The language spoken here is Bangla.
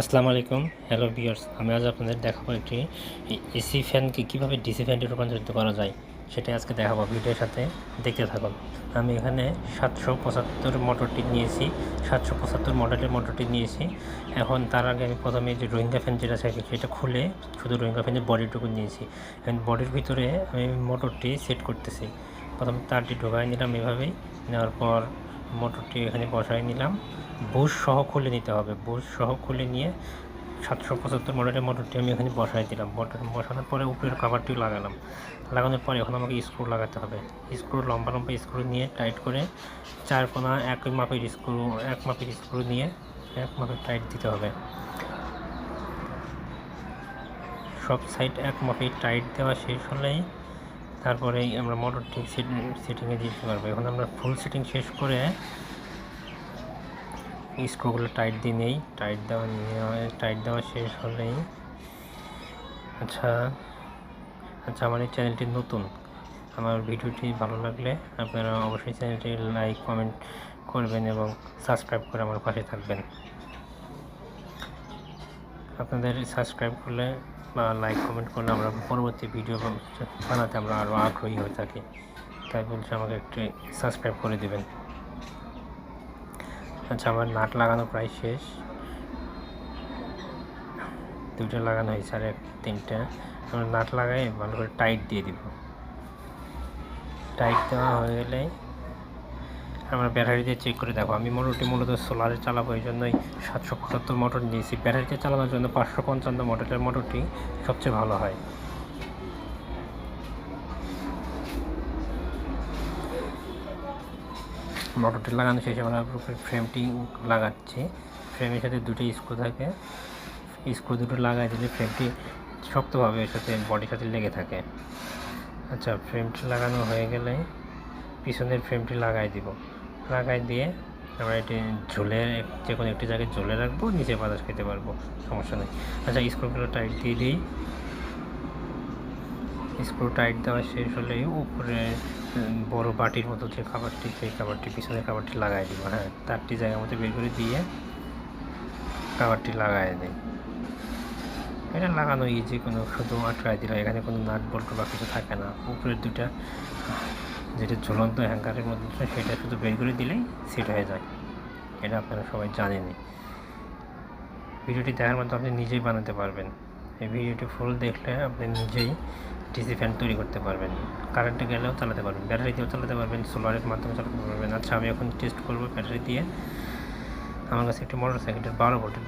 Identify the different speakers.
Speaker 1: আসসালামু আলাইকুম। হ্যালো বিয়ার্স আমি আজ আপনাদের দেখাবো একটি এসি ফ্যানকে কীভাবে ডিসি ফ্যানটি রূপান্তরিত করা যায়, সেটাই আজকে দেখাবো ভিডিওর সাথে। দেখতে থাকুন। আমি এখানে সাতশো পঁচাত্তর মোটরটি নিয়েছি, সাতশো পঁচাত্তর মডেলের মোটরটি নিয়েছি। এখন তার আগে আমি প্রথমে যে রোহিঙ্গা ফ্যান যেটা থাকে সেটা খুলে শুধু রোহিঙ্গা ফ্যানের বডিটুকু নিয়েছি। এখন বডির ভিতরে আমি মোটরটি সেট করতেছি। প্রথম তারটি ঢোকাই নিলাম এভাবেই। নেওয়ার পর মোটরটি এখানে বসাই নিলাম। বুশ সহ খুলে নিতে হবে। বুশ সহ খুলে নিয়ে সাতশো পঁচাত্তর মডেলের মোটরটি আমি এখানে বসাই দিলাম। মোটর বসানোর পরে উপরের কাভারটিও লাগালাম। লাগানোর পরে এখন আমাকে স্ক্রু লাগাতে হবে। স্ক্রু লম্বা লম্বা স্ক্রু নিয়ে টাইট করে চার কোনা, এক মাপের স্ক্রু এক মাপের স্ক্রু নিয়ে এক মাপের টাইট দিতে হবে। সব সাইড এক মাপের টাইট দেওয়া শেষ হলেই তারপরেই আমরা মোটর মোটরটি সেটিংয়ে দিতে পারব। এখন আমরা ফুল সেটিং শেষ করে স্ক্রুগুলো টাইট দিয়ে নেই। টাইট দেওয়া টাইট দেওয়া শেষ হলেই আচ্ছা আচ্ছা আমার এই চ্যানেলটি নতুন। আমার ভিডিওটি ভালো লাগলে আপনারা অবশ্যই চ্যানেলটি লাইক কমেন্ট করবেন এবং সাবস্ক্রাইব করে আমার পাশে থাকবেন। আপনাদের সাবস্ক্রাইব করলে বা লাইক কমেন্ট করলে আমরা পরবর্তী ভিডিও বানাতে আমরা আরও আগ্রহী হয়ে থাকি। তাই বলছি আমাকে একটু সাবস্ক্রাইব করে দেবেন। আচ্ছা আমার নাট লাগানো প্রায় শেষ। দুটো লাগানো হয়েছে, আর এক, তিনটা। আমরা নাট লাগাই, ভালো করে টাইট দিয়ে দিব। টাইট দেওয়া হয়ে গেলে আমরা ব্যাটারি দিয়ে চেক করে দেখো। আমি মোটরটি মূলত সোলারে চালাবো এই জন্যই সাতশো পঁচাত্তর মোটর নিয়েছি। ব্যাটারিতে চালানোর জন্য পাঁচশো পঞ্চান্ন মোটরের মোটরটি সবচেয়ে ভালো হয়। মোটরটি লাগানো শেষে আমরা ফ্রেমটি লাগাচ্ছি। ফ্রেমের সাথে দুটো স্ক্রু থাকে। স্ক্রু দুটো লাগাই দিলে ফ্রেমটি শক্তভাবে এর সাথে বডির সাথে লেগে থাকে। আচ্ছা ফ্রেমটি লাগানো হয়ে গেলে পিছনের ফ্রেমটি লাগাই দিব। লাগাই দিয়ে আমরা এটি ঝুলে, যে কোনো একটি জায়গায় ঝুলে রাখব, নিচে বাতাস খেতে পারব, সমস্যা নেই। আচ্ছা স্ক্রুগুলো টাইট দিয়ে দিই। স্ক্রু টাইট দেওয়া শেষ হলেই উপরে বড় বাটির মতো যে খাবারটি সেই খাবারটি, পিছনের খাবারটি লাগাই দিব হ্যাঁ তারটি জায়গা মতো বের করে দিয়ে খাবারটি লাগাই দিই। এটা লাগানো ইজি কোনো শুধু আটকায় দিল এখানে কোনো নাট বল্টু বা কিছু থাকে না। উপরের দুটা যেটা ঝুলন্ত হ্যাঙ্গারের মধ্যে সেটা শুধু বের করে দিলেই সেট হয়ে যায়। এটা আপনারা সবাই জানেনই। ভিডিওটি দেখার মধ্যে আপনি নিজেই বানাতে পারবেন। এই ভিডিওটি ফুল দেখলে আপনি নিজেই ডিসি ফ্যান তৈরি করতে পারবেন। কারেন্টে গেলেও চালাতে পারবেন ব্যাটারি দিয়েও চালাতে পারবেন সোলারের মাধ্যমে চালাতে পারবেন। আচ্ছা আমি এখন টেস্ট করব ব্যাটারি দিয়ে। আমার কাছে একটি মোটর সাইকেলের বারো ভোল্টের